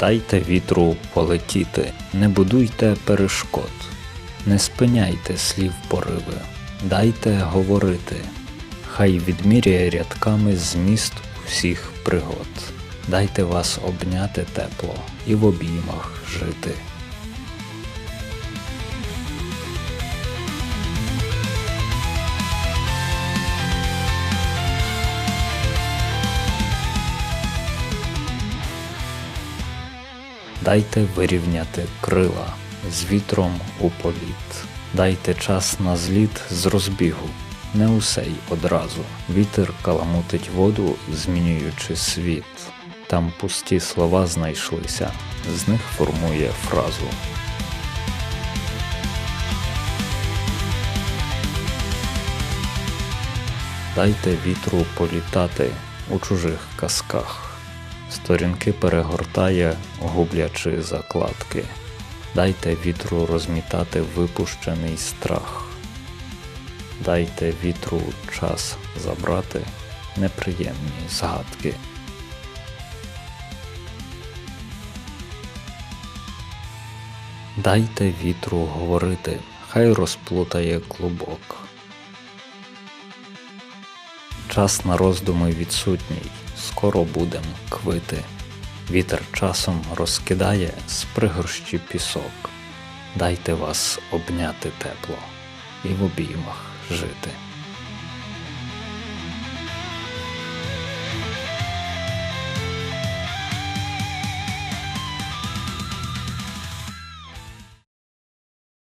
Дайте вітру полетіти, не будуйте перешкод, не спиняйте слів пориви, дайте говорити, хай відміряє рядками зміст усіх пригод. Дайте вас обняти тепло і в обіймах жити. Дайте вирівняти крила з вітром у політ. Дайте час на зліт з розбігу, не усе й одразу. Вітер каламутить воду, змінюючи світ. Там пусті слова знайшлися, з них формує фразу. Дайте вітру політати у чужих казках. Сторінки перегортає, гублячи закладки. Дайте вітру розмітати випущений страх. Дайте вітру час забрати неприємні згадки. Дайте вітру говорити, хай розплутає клубок. Час на роздуми відсутній, скоро будем квити. Вітер часом розкидає з пригорщі пісок. Дайте вас обняти тепло і в обіймах жити.